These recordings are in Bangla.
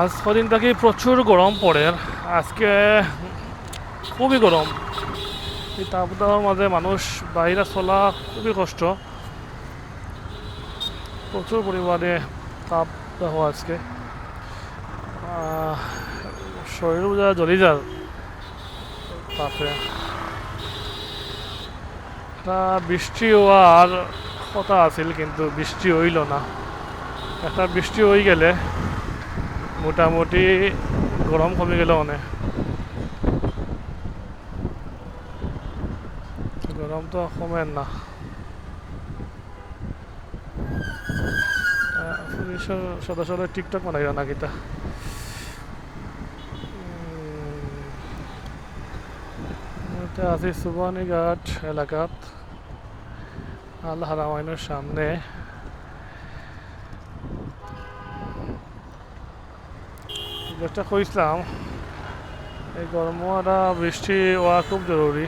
আজ কদিন থেকে প্রচুর গরম পড়ে। আজকে খুবই গরম। এই তাপদাহর মাঝে মানুষ বাইরে চলা খুবই কষ্ট। প্রচুর পরিমাণে তাপ দাহ আজকে শরীর বোঝা জ্বলি যায় তাপে। একটা বৃষ্টি হওয়ার কথা আছিল, কিন্তু বৃষ্টি হইল না। একটা বৃষ্টি হয়ে গেলে মোটামুটি গরম কমে গেল অনেক। গরম তো কমেন না। পুলিশের সদস্যরা টিকটক বানাইল না কিতা আছি সুবানীঘাট এলাকাত আল হারামাইনের সামনে। যেটা কইছিলাম এই গরম গরমটা বৃষ্টি হওয়া খুব জরুরি।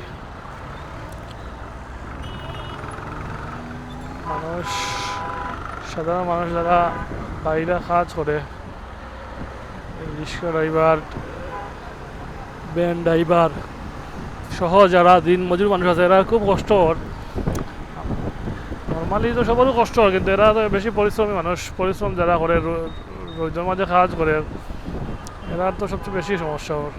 মানুষ, সাধারণ মানুষ যারা বাইরে কাজ করে রিক্সা ড্রাইভার, ভ্যান ড্রাইভার সহ যারা দিন মজুর মানুষ আছে, এরা খুব কষ্ট নর্মালি তো সবারও কষ্ট কিন্তু এরা তো বেশি পরিশ্রমী মানুষ। পরিশ্রম যারা করে, রো- রোদের মাঝে কাজ করে এরা তো সবচেয়ে বেশি সমস্যা ওর।